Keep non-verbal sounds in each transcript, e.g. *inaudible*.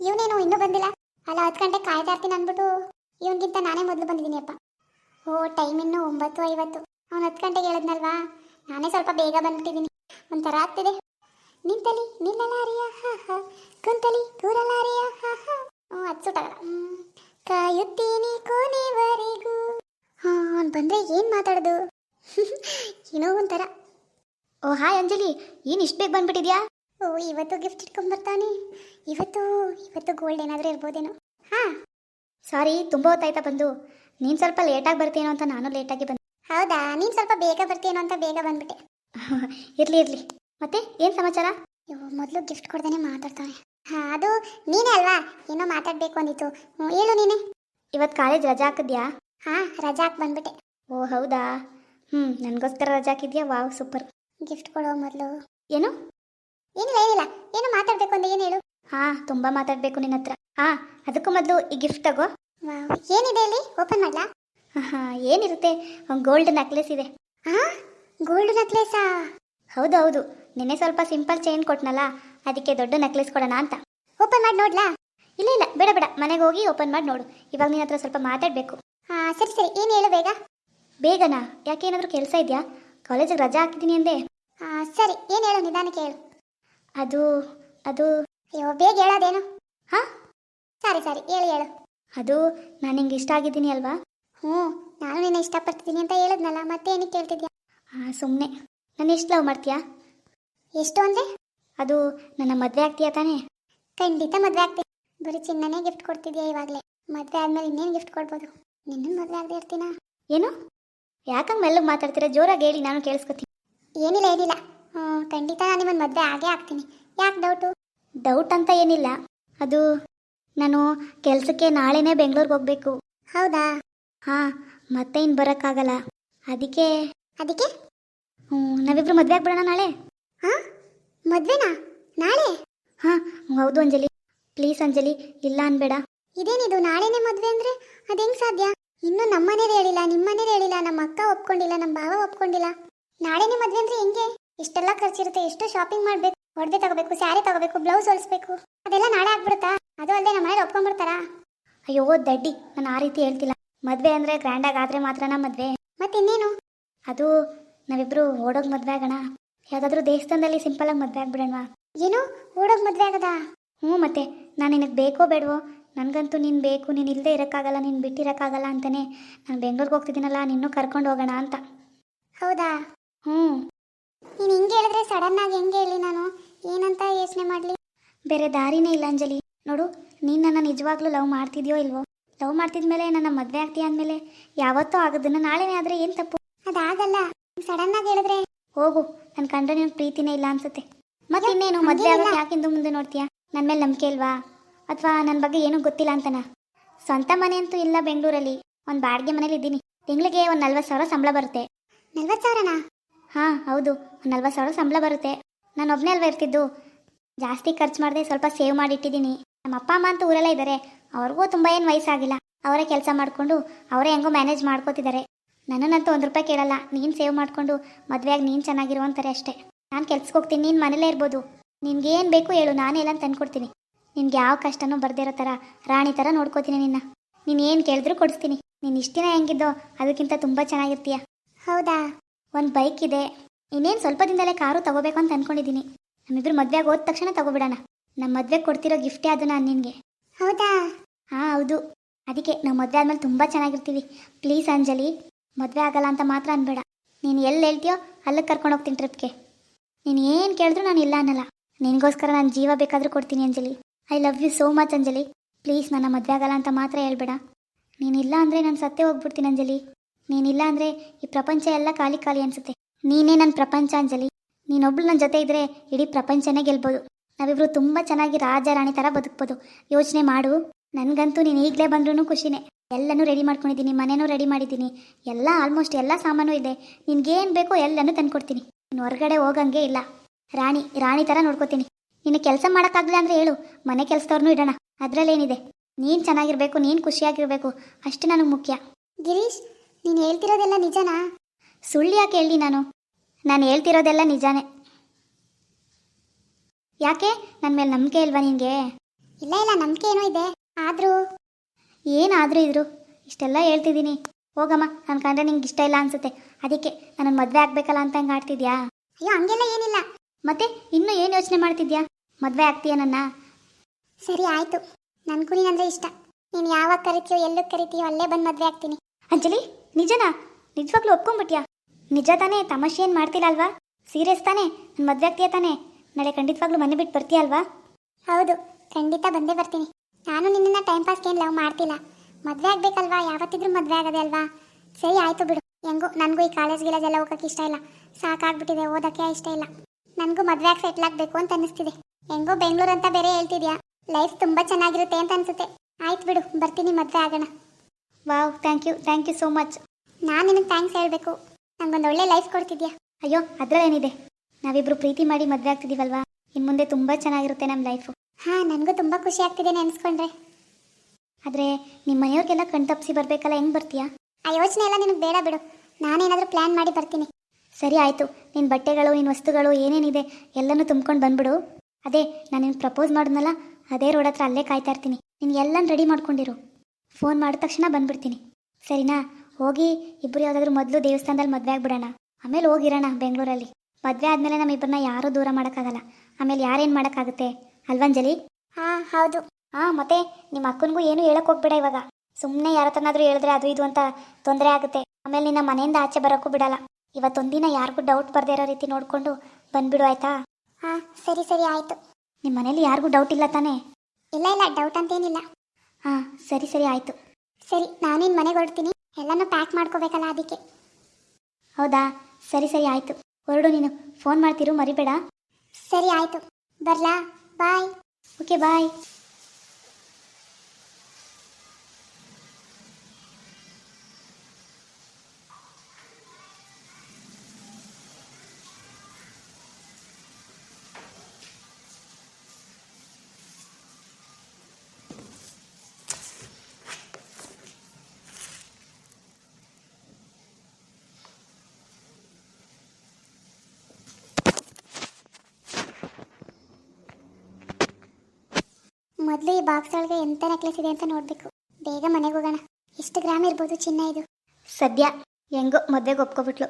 ಇವನೇನು ಇನ್ನೂ ಬಂದಿಲ್ಲ? ಅಲ್ಲ, ಹತ್ತು ಗಂಟೆ ಕಾಯ್ತಾ ಇರ್ತೀನಿ ಅಂದ್ಬಿಟ್ಟು ಇವನಿಗಿಂತ ನಾನೇ ಮೊದಲು ಬಂದಿದ್ದೀನಿಯಪ್ಪ ಓ ಟೈಮ್ ಇನ್ನು ಒಂಬತ್ತು ಐವತ್ತು ಅವ್ನು ಹತ್ತು ಗಂಟೆಗೆ ಹೇಳಿದ್ನಲ್ವಾ? ನಾನೇ ಸ್ವಲ್ಪ ಬೇಗ ಬಂದ್ಬಿಟ್ಟಿದ್ದೀನಿ ಒಂಥರ ಆಗ್ತಿದೆ. ನಿಂತಲಿ, ನಿಲ್ಲಲಾರಿಯ, ಹಾ ಹಾ. ಕುಂತಲಿ, ಕೂರಲಾರಿಯ, ಹಾ ಹಾ. ಹ್ಞೂ ಅದು ಸುಟ್ಟಾಗಲ್ಲ. ಕಾಯುತ್ತೀನಿ ಕೊನೆವರೆಗೂ. ಹಾಂ, ಅವ್ನು ಬಂದರೆ ಏನು ಮಾತಾಡೋದು? *laughs* ಏನೋ ಒಂಥರ. ಓ, ಹಾಯ್ ಅಂಜಲಿ, ಏನು ಇಷ್ಟು ಬೇಗ ಬಂದ್ಬಿಟ್ಟಿದ್ಯಾ? ಓ ಇವತ್ತು ಗಿಫ್ಟ್ ಇಟ್ಕೊಂಡ್ಬರ್ತಾನೆ? ಇವತ್ತು ಇವತ್ತು ಗೋಲ್ಡ್ ಏನಾದರೂ ಇರ್ಬೋದೇನೋ? ಹಾಂ. ಸಾರಿ ತುಂಬ ಹೊತ್ತಾಯ್ತಾ ಬಂದು. ನೀನು ಸ್ವಲ್ಪ ಲೇಟಾಗಿ ಬರ್ತೀನೋ ಅಂತ ನಾನು ಲೇಟಾಗಿ ಬಂದೆ. ಹೌದಾ? ನೀನು ಸ್ವಲ್ಪ ಬೇಗ ಬರ್ತೀನೋ ಅಂತ ಬೇಗ ಬಂದ್ಬಿಟ್ಟೆ. *laughs* ಇರಲಿ ಇರಲಿ. ಮತ್ತೆ ಏನು ಸಮಾಚಾರ? ಇವು ಮೊದಲು ಗಿಫ್ಟ್ ಕೊಡ್ದೇನೆ ಮಾತಾಡ್ತಾನೆ. ಹಾಂ ಅದು ನೀನೇ ಅಲ್ವಾ? ಏನೋ ಮಾತಾಡಬೇಕು ಅಂದಿತ್ತು. ಹೇಳು ನೀನೆ. ಇವತ್ತು ಕಾಲೇಜ್ ರಜಾ ಹಾಕಿದ್ಯಾ? ಹಾಂ ರಜಾ ಹಾಕಿ ಬಂದ್ಬಿಟ್ಟೆ. ಓ ಹೌದಾ? ಹ್ಞೂ ನನಗೋಸ್ಕರ ರಜಾ ಹಾಕಿದ್ಯಾ? ವಾವ್ ಸೂಪರ್ ಗಿಫ್ಟ್ ಕೊಡೋ ಮೊದಲು. ಏನು? ಏನಿಲ್ಲ ಏನಿಲ್ಲ. ಏನು ಮಾತಾಡ್ಬೇಕು ಅಂದ್ರೆ ಏನು ಹೇಳು? ಹಾ ತುಂಬಾ ಮಾತಾಡ್ಬೇಕು ನಿನ್ನ ಹತ್ರ. ಹಾ ಅದಕ್ಕೂ ಮೊದಲು ಈ ಗಿಫ್ಟ್ ತಗೋ. ಏನಿದೆ ಇಲ್ಲಿ? ಓಪನ್ ಮಾಡ್ಲಾ? ಹಾ ಏನಿರುತ್ತೆ? ಗೋಲ್ಡ್ ನೆಕ್ಲೆಸ್ ಇದೆ. ಹಾ ಗೋಲ್ಡ್ ನೆಕ್ಲೆಸಾ ಹೌದು ಹೌದು. ನಿನ್ನೆ ಸ್ವಲ್ಪ ಸಿಂಪಲ್ ಚೈನ್ ಕೊಟ್ನಲ್ಲ ಅದಕ್ಕೆ ದೊಡ್ಡ ನೆಕ್ಲೆಸ್ ಕೊಡೋಣ ಅಂತ. ಓಪನ್ ಮಾಡಿ ನೋಡ್ಲಾ? ಇಲ್ಲ ಇಲ್ಲ ಬೇಡ ಬೇಡ. ಮನೆಗೆ ಹೋಗಿ ಓಪನ್ ಮಾಡಿ ನೋಡು. ಇವಾಗ ನಿನ್ನ ಹತ್ರ ಸ್ವಲ್ಪ ಮಾತಾಡಬೇಕು. ಹಾಂ ಸರಿ ಸರಿ. ಏನು ಹೇಳು ಬೇಗ? ಬೇಗನಾ? ಯಾಕೆ ಏನಾದರೂ ಕೆಲಸ ಇದೆಯಾ? ಕಾಲೇಜಿಗೆ ರಜಾ ಹಾಕಿದ್ದೀನಿ ಅಂದೆ. ಹಾಂ ಸರಿ. ಏನು ಹೇಳು? ನಿಧಾನಕ್ಕೆ ಹೇಳು. ಅದು ಅದು. ಅಯ್ಯೋ ಬೇಗ ಹೇಳೋದೇನು? ಹಾ? ಸರಿ ಸರಿ ಹೇಳು ಹೇಳು. ಅದು ನಾನು ನಿಂಗೆ ಇಷ್ಟ ಆಗಿದ್ದೀನಿ ಅಲ್ವಾ? ಹ್ಞೂ ನಾನು ನಿನ್ನ ಇಷ್ಟಪಡ್ತಿದ್ದೀನಿ ಅಂತ ಹೇಳಿದ್ನಲ್ಲ ಮತ್ತೆ ಏನಕ್ಕೆ ಕೇಳ್ತಿದ್ಯಾ? ಹಾಂ ಸುಮ್ಮನೆ ನಾನು ಎಷ್ಟು ಲವ್ ಮಾಡ್ತೀಯಾ? ಎಷ್ಟು ಅಂದರೆ? ಅದು ನನ್ನ ಮದುವೆ ಆಗ್ತೀಯಾ ತಾನೇ? ಖಂಡಿತ ಮದುವೆ ಆಗ್ತೀನಿ ಬರೀ ಚಿನ್ನನೇ ಗಿಫ್ಟ್ ಕೊಡ್ತಿದ್ಯಾ ಇವಾಗಲೇ? ಮದುವೆ ಆದ್ಮೇಲೆ ಇನ್ನೇನು ಗಿಫ್ಟ್ ಕೊಡ್ಬೋದು? ನಿನ್ನ ಮದುವೆ ಆಗದೆ ಇರ್ತೀನಾ? ಏನು? ಯಾಕಂಗೆ ಮೆಲ್ಲಗೆ ಮಾತಾಡ್ತೀರಾ? ಜೋರಾಗಿ ಹೇಳಿ ನಾನು ಕೇಳಿಸ್ಕೊತೀನಿ. ಏನಿಲ್ಲ ಏನಿಲ್ಲ. ಖಂಡಿತ ನಾನು ನಿಮ್ಮನ್ನು ಮದುವೆ ಆಗೇ ಆಗ್ತೀನಿ. ಯಾಕೆ ಡೌಟು ಡೌಟ್ ಅಂತ ಏನಿಲ್ಲ. ಅದು ನಾನು ಕೆಲಸಕ್ಕೆ ನಾಳೆನೇ ಬೆಂಗಳೂರಿಗೆ ಹೋಗಬೇಕು. ಹೌದಾ? ಹಾಂ ಮತ್ತೆ ಇನ್ನು ಬರೋಕ್ಕಾಗಲ್ಲ. ಅದಕ್ಕೆ ಅದಕ್ಕೆ? ಹ್ಞೂ ನಾವಿಬ್ರು ಮದುವೆ ಆಗ್ಬಿಡೋಣ ನಾಳೆ? ಹಾಂ? ಮದುವೆನಾ? ನಾಳೆ? ಹಾಂ ಹೌದು ಅಂಜಲಿ. ಪ್ಲೀಸ್ ಅಂಜಲಿ ಇಲ್ಲ ಅನ್ಬೇಡ. ಇದೇನಿದು ನಾಳೆನೇ ಮದುವೆ ಅಂದರೆ ಅದು ಹೆಂಗೆ ಸಾಧ್ಯ? ಇನ್ನೂ ನಮ್ಮನೇಲಿ ಹೇಳಿಲ್ಲ ನಿಮ್ಮನೇಲಿ ಹೇಳಿಲ್ಲ ನಮ್ಮ ಅಕ್ಕ ಒಪ್ಕೊಂಡಿಲ್ಲ ನಮ್ಮ ಭಾವ ಒಪ್ಕೊಂಡಿಲ್ಲ. ನಾಳೆನೇ ಮದುವೆ ಅಂದರೆ ಹೆಂಗೆ? ಇಷ್ಟೆಲ್ಲ ಖರ್ಚಿರುತ್ತೆ ಎಷ್ಟು ಶಾಪಿಂಗ್ ಮಾಡಬೇಕು ಒಡವೆ ತಗೋಬೇಕು ಸ್ಯಾರಿ ತಗೋಬೇಕು ಬ್ಲೌಸ್ ಹೊಲಿಸ್ಬೇಕು. ಅದೆಲ್ಲ ನಾಳೆ ಆಗ್ಬಿಡುತ್ತಾ? ಅದು ಅಲ್ಲದೆ ನಮ್ಮ ಮನೇಲಿ ಒಪ್ಕೊಂಡ್ಬಿಡ್ತಾರಾ? ಅಯ್ಯೋ ದಡ್ಡಿ ನಾನು ಆ ರೀತಿ ಹೇಳ್ತಿಲ್ಲ. ಮದುವೆ ಅಂದರೆ ಗ್ರ್ಯಾಂಡಾಗಿ ಆದರೆ ಮಾತ್ರನಾ ಮದುವೆ. ಮತ್ತೆ ಇನ್ನೇನು ಅದು ನಾವಿಬ್ರು ಓಡೋಗಿ ಮದುವೆ ಆಗೋಣ. ಯಾವುದಾದ್ರೂ ದೇವಸ್ಥಾನದಲ್ಲಿ ಸಿಂಪಲಾಗಿ ಮದುವೆ ಆಗ್ಬಿಡೋಣ. ಏನು? ಓಡೋಗಿ ಮದುವೆ ಆಗದಾ? ಹ್ಞೂ ಮತ್ತೆ ನಾನು ನಿನಗೆ ಬೇಕೋ ಬೇಡವೋ? ನನಗಂತೂ ನೀನು ಬೇಕು ನೀನು ಇಲ್ಲದೆ ಇರೋಕ್ಕಾಗಲ್ಲ ನೀನು ಬಿಟ್ಟಿರೋಕ್ಕಾಗಲ್ಲ ಅಂತಲೇ ನಾನು ಬೆಂಗಳೂರಿಗೆ ಹೋಗ್ತಿದ್ದೀನಲ್ಲ ನಿನ್ನೂ ಕರ್ಕೊಂಡು ಹೋಗೋಣ ಅಂತ. ಹೌದಾ? ಹ್ಞೂ. ನೀನು ಹಿಂಗೆ ಹೇಳಿದ್ರೆ ಸಡನ್ ಆಗಿ ಹೆಂಗೆ ಹೇಳಿ ನಾನು? ಏನಂತ ಯೋಚನೆ ಮಾಡಲಿ? ಬೇರೆ ದಾರಿನೇ ಇಲ್ಲ ಅಂಜಲಿ. ನೋಡು ನೀನು ನನ್ನ ನಿಜವಾಗ್ಲೂ ಲವ್ ಮಾಡ್ತಿದ್ಯೋ ಇಲ್ವೋ? ಲವ್ ಮಾಡ್ತಿದ್ಮೇಲೆ ನನ್ನ ಮದುವೆ ಆಗ್ತೀಯ ಅಂದಮೇಲೆ ಯಾವತ್ತೂ ಆಗೋದನ್ನ ನಾಳೆನೇ ಆದರೆ ಏನು ತಪ್ಪು? ಅದಾಗಲ್ಲ. ಸಡನ್ ಆಗಿ ಹೇಳಿದ್ರೆ? ಹೋಗು ನನ್ನ ಕಂಡ್ರೆ ನಿನ್ ಪ್ರೀತಿನೇ ಇಲ್ಲ ಅನ್ಸುತ್ತೆ. ಮತ್ತೆ ಇನ್ನೇನು ಮದುವೆ ಯಾಕೆ ಯಾಕಿಂದು ಮುಂದೆ ನೋಡ್ತೀಯಾ? ನನ್ನ ಮೇಲೆ ನಂಬಿಕೆ ಇಲ್ವಾ? ಅಥವಾ ನನ್ನ ಬಗ್ಗೆ ಏನೂ ಗೊತ್ತಿಲ್ಲ ಅಂತನ? ಸ್ವಂತ ಮನೆ ಅಂತೂ ಇಲ್ಲ ಬೆಂಗಳೂರಲ್ಲಿ. ಒಂದು ಬಾಡಿಗೆ ಮನೇಲಿ ಇದ್ದೀನಿ. ತಿಂಗಳಿಗೆ ಒಂದು ನಲ್ವತ್ತು ಸಾವಿರ ಸಂಬಳ ಬರುತ್ತೆ. ನಲ್ವತ್ತು ಸಾವಿರನಾ? ಹಾಂ, ಹೌದು. ನಲ್ವತ್ತು ಸಾವಿರ ಸಂಬಳ ಬರುತ್ತೆ. ನಾನು ಒಬ್ಬನೇ ಅಲ್ವಾ ಇರ್ತಿದ್ದು? ಜಾಸ್ತಿ ಖರ್ಚು ಮಾಡದೆ ಸ್ವಲ್ಪ ಸೇವ್ ಮಾಡಿ ಇಟ್ಟಿದ್ದೀನಿ ನಮ್ಮ ಅಪ್ಪ, ಅಮ್ಮ ಅಂತ ಊರಲ್ಲೇ ಇದ್ದಾರೆ ಅವ್ರಿಗೂ ತುಂಬ ಏನು ವಯಸ್ಸಾಗಿಲ್ಲ. ಅವರೇ ಕೆಲಸ ಮಾಡಿಕೊಂಡು ಅವರೇ ಹೆಂಗೋ ಮ್ಯಾನೇಜ್ ಮಾಡ್ಕೋತಿದ್ದಾರೆ ನನ್ನನ್ನಂತೂ ಒಂದು ರೂಪಾಯಿ ಕೇಳಲ್ಲ. ನೀನು ಸೇವ್ ಮಾಡಿಕೊಂಡು ಮದುವೆಯಾಗಿ ನೀನು ಚೆನ್ನಾಗಿರೋ ಅಂತಾರೆ ಅಷ್ಟೇ. ನಾನು ಕೆಲ್ಸಕ್ಕೆ ಹೋಗ್ತೀನಿ, ನೀನು ಮನೇಲೇ ಇರ್ಬೋದು. ನಿನ್ಗೇನು ಬೇಕು ಹೇಳು, ನಾನೇ ಎಲ್ಲ ತಂದ್ಕೊಡ್ತೀನಿ. ನಿನ್ಗೆ ಯಾವ ಕಷ್ಟನೂ ಬರ್ದಿರೋ ಥರ ರಾಣಿ ಥರ ನೋಡ್ಕೋತೀನಿ ನಿನ್ನ. ನೀನು ಏನು ಕೇಳಿದ್ರು ಕೊಡಿಸ್ತೀನಿ. ನೀನು ಇಷ್ಟಿನ ಹೆಂಗಿದ್ದೋ ಅದಕ್ಕಿಂತ ತುಂಬ ಚೆನ್ನಾಗಿರ್ತೀಯ. ಹೌದಾ? ಒಂದು ಬೈಕ್ ಇದೆ. ಇನ್ನೇನು ಸ್ವಲ್ಪ ದಿನದಲ್ಲೇ ಕಾರು ತಗೋಬೇಕು ಅಂತ ಅನ್ಕೊಂಡಿದ್ದೀನಿ ನಮ್ಮಿಬ್ರು ಮದ್ವೆಗೆ ಹೋದ ತಕ್ಷಣ ತಗೋಬಿಡೋಣ. ನಮ್ಮ ಮದುವೆಗೆ ಕೊಡ್ತಿರೋ ಗಿಫ್ಟೇ ಅದು ನಾನು ನಿನಗೆ? ಹೌದಾ? ಹಾಂ ಹೌದು. ಅದಕ್ಕೆ ನಾವು ಮದುವೆ ಆದಮೇಲೆ ತುಂಬ ಚೆನ್ನಾಗಿರ್ತೀವಿ. ಪ್ಲೀಸ್ ಅಂಜಲಿ ಮದುವೆ ಆಗಲ್ಲ ಅಂತ ಮಾತ್ರ ಅನ್ಬೇಡ. ನೀನು ಎಲ್ಲಿ ಹೇಳ್ತೀಯೋ ಅಲ್ಲಿಗೆ ಕರ್ಕೊಂಡು ಹೋಗ್ತೀನಿ ಟ್ರಿಪ್ಗೆ ನೀನು ಏನು ಕೇಳಿದ್ರು ನಾನು ಇಲ್ಲ ಅನ್ನಲ್ಲ. ನಿನಗೋಸ್ಕರ ನಾನು ಜೀವ ಬೇಕಾದರೂ ಕೊಡ್ತೀನಿ Anjali. I love you so much Anjali. Please ನನ್ನ ಮದುವೆ ಆಗಲ್ಲ ಅಂತ ಮಾತ್ರ ಹೇಳ್ಬೇಡ. ನೀನಿಲ್ಲ ಅಂದರೆ ನಾನು ಸತ್ತೇ ಹೋಗ್ಬಿಡ್ತೀನಿ ಅಂಜಲಿ. ನೀನಿಲ್ಲ ಅಂದರೆ ಈ ಪ್ರಪಂಚ ಎಲ್ಲ ಖಾಲಿ ಖಾಲಿ ಅನ್ಸುತ್ತೆ. ನೀನೇ ನನ್ನ ಪ್ರಪಂಚ ಅಂಜಲಿ. ನೀನೊಬ್ಳು ನನ್ನ ಜೊತೆ ಇದ್ದರೆ ಇಡೀ ಪ್ರಪಂಚನೇ ಗೆಲ್ಬೋದು. ನಾವಿಬ್ರು ತುಂಬ ಚೆನ್ನಾಗಿ ರಾಜ ರಾಣಿ ಥರ ಬದುಕ್ಬೋದು. ಯೋಚನೆ ಮಾಡು. ನನಗಂತೂ ನೀನು ಈಗಲೇ ಬಂದ್ರೂ ಖುಷಿನೇ. ಎಲ್ಲನೂ ರೆಡಿ ಮಾಡ್ಕೊಂಡಿದ್ದೀನಿ ಮನೆನೂ ರೆಡಿ ಮಾಡಿದ್ದೀನಿ. ಎಲ್ಲ ಆಲ್ಮೋಸ್ಟ್ ಎಲ್ಲ ಸಾಮಾನು ಇದೆ. ನಿನ್ಗೇನು ಬೇಕೋ ಎಲ್ಲನೂ ತಂದ್ಕೊಡ್ತೀನಿ. ನೀನು ಹೊರಗಡೆ ಹೋಗಂಗೆ ಇಲ್ಲ. ರಾಣಿ ರಾಣಿ ಥರ ನೋಡ್ಕೋತೀನಿ. ನಿನ್ನ ಕೆಲಸ ಮಾಡೋಕ್ಕಾಗಲಿಲ್ಲ ಅಂದರೆ ಹೇಳು. ಮನೆ ಕೆಲಸದವ್ರನ್ನೂ ಇಡೋಣ. ಅದರಲ್ಲೇನಿದೆ? ನೀನು ಚೆನ್ನಾಗಿರಬೇಕು, ನೀನು ಖುಷಿಯಾಗಿರಬೇಕು. ಅಷ್ಟು ನನಗೆ ಮುಖ್ಯ. ಗಿರೀಶ್ ನೀನು ಹೇಳ್ತಿರೋದೆಲ್ಲ ನಿಜನಾ? ಸುಳ್ಳು ಯಾಕೆ ಹೇಳಿ ನಾನು? ನಾನು ಹೇಳ್ತಿರೋದೆಲ್ಲ ನಿಜಾನೇ. ಯಾಕೆ? ನನ್ನ ಮೇಲೆ ನಂಬಿಕೆ ಇಲ್ವಾ ನಿನಗೆ? ಇಲ್ಲ ಇಲ್ಲ, ನಂಬಿಕೆ ಏನೋ ಇದೆ. ಆದರೂ? ಏನಾದರೂ ಇದ್ರು. ಇಷ್ಟೆಲ್ಲ ಹೇಳ್ತಿದ್ದೀನಿ. ಹೋಗಮ್ಮ ನನ್ನ ಕಂಡ್ರೆ ನಿಂಗೆ ಇಷ್ಟ ಇಲ್ಲ ಅನ್ಸುತ್ತೆ. ಅದಕ್ಕೆ ನನ್ನ ಮದುವೆ ಆಗಬೇಕಲ್ಲ ಅಂತ ಹಂಗೆ ಆಡ್ತಿದ್ಯಾ? ಅಯ್ಯೋ, ಹಂಗೆಲ್ಲ ಏನಿಲ್ಲ. ಮತ್ತೆ ಇನ್ನೂ ಏನು ಯೋಚನೆ ಮಾಡ್ತಿದ್ಯಾ? ಮದುವೆ ಆಗ್ತೀಯ ನನ್ನ? ಸರಿ, ಆಯಿತು. ನನ್ನ ಕುರಿ ನಂದ್ರೆ ಇಷ್ಟ. ನೀನು ಯಾವಾಗ ಕರಿತೀಯೋ ಎಲ್ಲಕ್ಕೆ ಕರಿತೀಯೋ, ಅಲ್ಲೇ ಬಂದು ಮದುವೆ ಆಗ್ತೀನಿ. ಅಂಜಲಿ? ನಿಜನಾ? ನಿಜವಾಗ್ಲೂ ಒಪ್ಕೊಂಬಿಟ್ಯಾ ನಿಜ ತಾನೇ, ತಮಾಷೆ ಏನು ಮಾಡ್ತಿಲ್ಲ ಅಲ್ವಾ? ಸೀರಿಯಸ್ ತಾನೇ ನನ್ನ ಮದುವೆ ಆಗ್ತೀಯ ತಾನೇ? ನಾಳೆ ಖಂಡಿತವಾಗ್ಲೂ ಮನೆ ಬಿಟ್ಟು ಬರ್ತೀಯ ಅಲ್ವಾ? ಹೌದು, ಖಂಡಿತ ಬಂದೇ ಬರ್ತೀನಿ. ನಾನು ನಿನ್ನನ್ನು ಟೈಮ್ ಪಾಸ್ಗೆ ಏನು ಲವ್ ಮಾಡ್ತಿಲ್ಲ. ಮದುವೆ ಆಗ್ಬೇಕಲ್ವಾ? ಯಾವತ್ತಿದ್ರೂ ಮದುವೆ ಆಗದೆ ಅಲ್ವಾ? ಸರಿ, ಆಯಿತು ಬಿಡು. ಹೆಂಗೋ, ನನಗೂ ಈ ಕಾಲೇಜ್ ಗಿಲೇಜ್ ಎಲ್ಲ ಹೋಗೋಕೆ ಇಷ್ಟ ಇಲ್ಲ. ಸಾಕಾಗ್ಬಿಟ್ಟಿದೆ, ಓದೋಕ್ಕೆ ಇಷ್ಟ ಇಲ್ಲ. ನನಗೂ ಮದುವೆ ಆಗಿ ಸೆಟ್ಲ್ ಆಗಬೇಕು ಅಂತ ಅನ್ನಿಸ್ತಿದೆ. ಹೆಂಗೋ, ಬೆಂಗಳೂರು ಅಂತ ಬೇರೆ ಹೇಳ್ತಿದ್ಯಾ? ಲೈಫ್ ತುಂಬ ಚೆನ್ನಾಗಿರುತ್ತೆ ಅಂತ ಅನಿಸುತ್ತೆ. ಆಯ್ತು ಬಿಡು, ಬರ್ತೀನಿ ಮದುವೆ ಆಗೋಣ. Wow thank you thank you so much ನಾನು ನಿನಗೆ ಥ್ಯಾಂಕ್ಸ್ ಹೇಳಬೇಕು. ನನಗೊಂದು ಒಳ್ಳೆ ಲೈಫ್ ಕೊಡ್ತಿದ್ಯಾ? ಅಯ್ಯೋ, ಅದರಲ್ಲೇನಿದೆ. ನಾವಿಬ್ಬರು ಪ್ರೀತಿ ಮಾಡಿ ಮದುವೆ ಆಗ್ತಿದ್ದೀವಲ್ವಾ ಇನ್ನು ಮುಂದೆ ತುಂಬ ಚೆನ್ನಾಗಿರುತ್ತೆ ನಮ್ಮ ಲೈಫು ಹಾಂ, ನನಗೂ ತುಂಬ ಖುಷಿ ಆಗ್ತಿದೆ ನೆನೆಸ್ಕೊಂಡ್ರೆ. ಆದರೆ ನಿಮ್ಮ ಮನೆಯವ್ರಿಗೆಲ್ಲ ಕಣ್ ತಪ್ಪಿಸಿ ಬರಬೇಕಲ್ಲ, ಹೆಂಗೆ ಬರ್ತೀಯಾ? ಆ ಯೋಚನೆ ಎಲ್ಲ ನಿನಗೆ ಬೇಡ ಬಿಡು. ನಾನೇನಾದರೂ ಪ್ಲ್ಯಾನ್ ಮಾಡಿ ಬರ್ತೀನಿ. ಸರಿ ಆಯಿತು ನಿನ್ನ ಬಟ್ಟೆಗಳು ನಿನ್ನ ವಸ್ತುಗಳು, ಏನೇನಿದೆ ಎಲ್ಲನೂ ತುಂಬ್ಕೊಂಡು ಬಂದ್ಬಿಡು. ಅದೇ, ನಾನು ನಿನ್ಗೆ ಪ್ರಪೋಸ್ ಮಾಡಿದ್ನಲ್ಲ, ಅದೇ ರೋಡ್ ಹತ್ರ ಅಲ್ಲೇ ಕಾಯ್ತಾ ಇರ್ತೀನಿ. ನಿನ್ಗೆ ಎಲ್ಲನೂ ರೆಡಿ ಮಾಡ್ಕೊಂಡಿರು. ಫೋನ್ ಮಾಡಿದ ತಕ್ಷಣ ಬಂದ್ಬಿಡ್ತೀನಿ. ಸರಿನಾ? ಹೋಗಿ ಇಬ್ಬರು ಯಾವುದಾದ್ರೂ ಮೊದಲು ದೇವಸ್ಥಾನದಲ್ಲಿ ಮದುವೆ ಆಗಿಬಿಡೋಣ. ಆಮೇಲೆ ಹೋಗಿರೋಣ ಬೆಂಗಳೂರಲ್ಲಿ. ಮದುವೆ ಆದಮೇಲೆ ನಮ್ಮಿಬ್ಬರನ್ನ ಯಾರೂ ದೂರ ಮಾಡೋಕ್ಕಾಗಲ್ಲ. ಆಮೇಲೆ ಯಾರೇನು ಮಾಡೋಕ್ಕಾಗುತ್ತೆ? ಅಲ್ವಂಜಲಿ ಹಾಂ ಹೌದು. ಹಾಂ ಮತ್ತೆ ನಿಮ್ಮ ಅಕ್ಕನಿಗೂ ಏನು ಹೇಳಕ್ ಹೋಗ್ಬೇಡ ಇವಾಗ. ಸುಮ್ಮನೆ ಯಾರ ಹತ್ರನಾದ್ರೂ ಹೇಳಿದ್ರೆ ಅದು ಇದು ಅಂತ ತೊಂದರೆ ಆಗುತ್ತೆ. ಆಮೇಲೆ ನಿನ್ನ ಮನೆಯಿಂದ ಆಚೆ ಬರೋಕ್ಕೂ ಬಿಡಲ್ಲ. ಇವತ್ತೊಂದಿನ ಯಾರಿಗೂ ಡೌಟ್ ಬರದೇ ಇರೋ ರೀತಿ ನೋಡಿಕೊಂಡು ಬಂದ್ಬಿಡು ಆಯ್ತಾ? ಹಾಂ ಸರಿ ಸರಿ ಆಯಿತು. ನಿಮ್ಮ ಮನೇಲಿ ಯಾರಿಗೂ ಡೌಟ್ ಇಲ್ಲ ತಾನೇ? ಇಲ್ಲ ಇಲ್ಲ ಡೌಟ್ ಅಂತೇನಿಲ್ಲ. ಸರಿ ಸರಿ ಆಯಿತು. ಸರಿ ನಾನೇನು ಮನೆಗೆ ಹೊರಡ್ತೀನಿ. ಎಲ್ಲನೂ ಪ್ಯಾಕ್ ಮಾಡ್ಕೋಬೇಕಲ್ಲ ಅದಕ್ಕೆ. ಹೌದಾ? ಸರಿ ಸರಿ ಆಯಿತು. ಹೊರಡು ನೀನು. ಫೋನ್ ಮಾಡ್ತಿರು ಮರಿಬೇಡ. ಸರಿ ಆಯಿತು. ಬರ್ಲಾ? ಬಾಯ್ ಓಕೆ ಬಾಯ್ ಮೊದಲು ಈ ಬಾಕ್ಸ್ ಒಳಗೆ ಎಂಥ ನೆಕ್ಲೆಸ್ ಇದೆ ಅಂತ ನೋಡಬೇಕು. ಬೇಗ ಮನೆಗೆ ಹೋಗೋಣ. ಎಷ್ಟು ಗ್ರಾಮ್ ಇರ್ಬೋದು ಚಿನ್ನ ಇದು? ಸದ್ಯ ಹೆಂಗೋ ಮದ್ವೆಗೆ ಒಪ್ಕೊಬಿಟ್ಲು.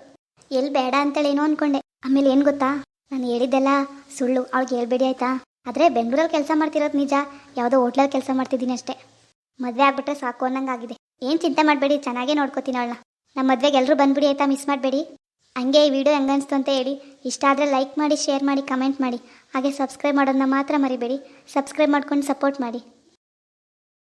ಎಲ್ಲಿ ಬೇಡ ಅಂತೇಳಿ ಅನ್ಕೊಂಡೆ. ಆಮೇಲೆ ಏನು ಗೊತ್ತಾ? ನಾನು ಹೇಳಿದ್ದೆಲ್ಲ ಸುಳ್ಳು. ಅವ್ಳಿಗೆ ಹೇಳ್ಬೇಡಿ ಆಯ್ತಾ? ಆದರೆ ಬೆಂಗಳೂರಲ್ಲಿ ಕೆಲಸ ಮಾಡ್ತಿರೋದು ನಿಜ. ಯಾವುದೋ ಹೋಟ್ಲಲ್ಲಿ ಕೆಲಸ ಮಾಡ್ತಿದ್ದೀನಿ ಅಷ್ಟೇ. ಮದುವೆ ಆಗ್ಬಿಟ್ರೆ ಸಾಕು ಅನ್ನಂಗಾಗಿದೆ. ಏನು ಚಿಂತೆ ಮಾಡಬೇಡಿ, ಚೆನ್ನಾಗೇ ನೋಡ್ಕೋತೀನಿ ಅವಳನ್ನ. ನಮ್ಮ ಮದ್ವೆಗೆ ಎಲ್ಲರೂ ಬಂದ್ಬಿಡಿ ಆಯ್ತಾ? ಮಿಸ್ ಮಾಡಬೇಡಿ. ಹಂಗೆ ಈ ವಿಡಿಯೋ ಹೆಂಗೆ ಅನಿಸ್ತು ಅಂತ ಹೇಳಿ. ಇಷ್ಟ ಆದರೆ ಲೈಕ್ ಮಾಡಿ ಶೇರ್ ಮಾಡಿ ಕಮೆಂಟ್ ಮಾಡಿ. ಹಾಗೆ ಸಬ್ಸ್ಕ್ರೈಬ್ ಮಾಡೋದನ್ನ ಮಾತ್ರ ಮರಿಬೇಡಿ. ಸಬ್ಸ್ಕ್ರೈಬ್ ಮಾಡ್ಕೊಂಡು ಸಪೋರ್ಟ್ ಮಾಡಿ.